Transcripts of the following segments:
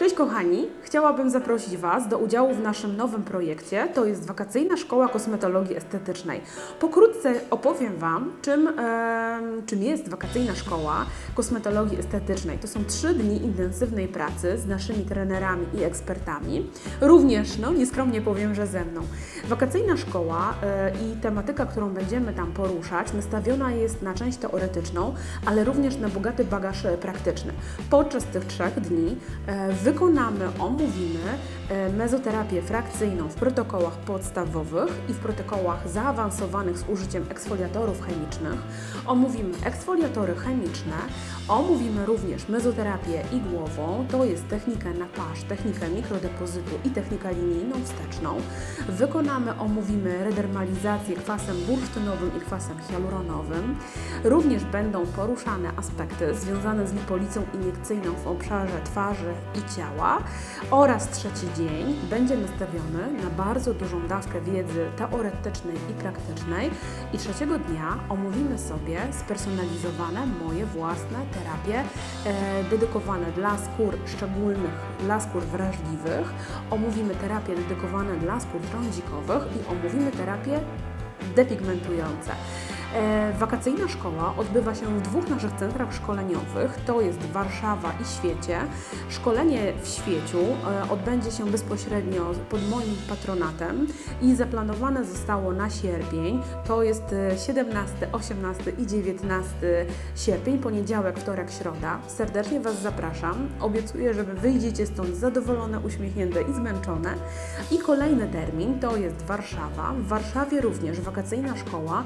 Cześć kochani, chciałabym zaprosić Was do udziału w naszym nowym projekcie. To jest Wakacyjna Szkoła Kosmetologii Estetycznej. Pokrótce opowiem Wam, czym, em, czym jest Wakacyjna Szkoła Kosmetologii Estetycznej. To są trzy dni intensywnej pracy z naszymi trenerami i ekspertami. Również, no nieskromnie powiem, że ze mną. Wakacyjna szkoła e, i tematyka, którą będziemy tam poruszać, nastawiona jest na część teoretyczną, ale również na bogaty bagaż e, praktyczny. Podczas tych trzech dni e, wykonamy, omówimy e, mezoterapię frakcyjną w protokołach podstawowych i w protokołach zaawansowanych z użyciem eksfoliatorów chemicznych. Omówimy eksfoliatory chemiczne, omówimy również mezoterapię igłową, to jest technikę na pasz, technikę mikrodepozytu i technikę linijną wsteczną. Wykonamy, omówimy redermalizację kwasem bursztynowym i kwasem hialuronowym. Również będą poruszane aspekty związane z lipolicą iniekcyjną w obszarze twarzy i ciała oraz trzeci dzień będzie nastawiony na bardzo dużą dawkę wiedzy teoretycznej i praktycznej i trzeciego dnia omówimy sobie spersonalizowane moje własne terapie e, dedykowane dla skór szczególnych, dla skór wrażliwych. Omówimy terapie dedykowane dla skór trądzikowych i omówimy terapie depigmentujące. E, Wakacyjna szkoła odbywa się w dwóch naszych centrach szkoleniowych, to jest Warszawa i Świecie. Szkolenie w Świeciu e, odbędzie się bezpośrednio pod moim patronatem i zaplanowane zostało na sierpień, to jest e, 17, 18 i 19 sierpień, poniedziałek, wtorek, środa. Serdecznie Was zapraszam, obiecuję, że Wy wyjdziecie stąd zadowolone, uśmiechnięte i zmęczone. I kolejny termin to jest Warszawa. W Warszawie również wakacyjna szkoła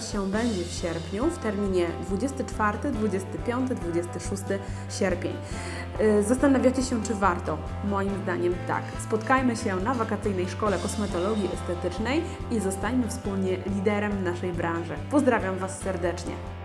odbywać się będzie w sierpniu w terminie 24, 25, 26 sierpień. Yy, Zastanawiacie się, czy warto? Moim zdaniem tak. Spotkajmy się na wakacyjnej szkole kosmetologii estetycznej i zostańmy wspólnie liderem naszej branży. Pozdrawiam Was serdecznie.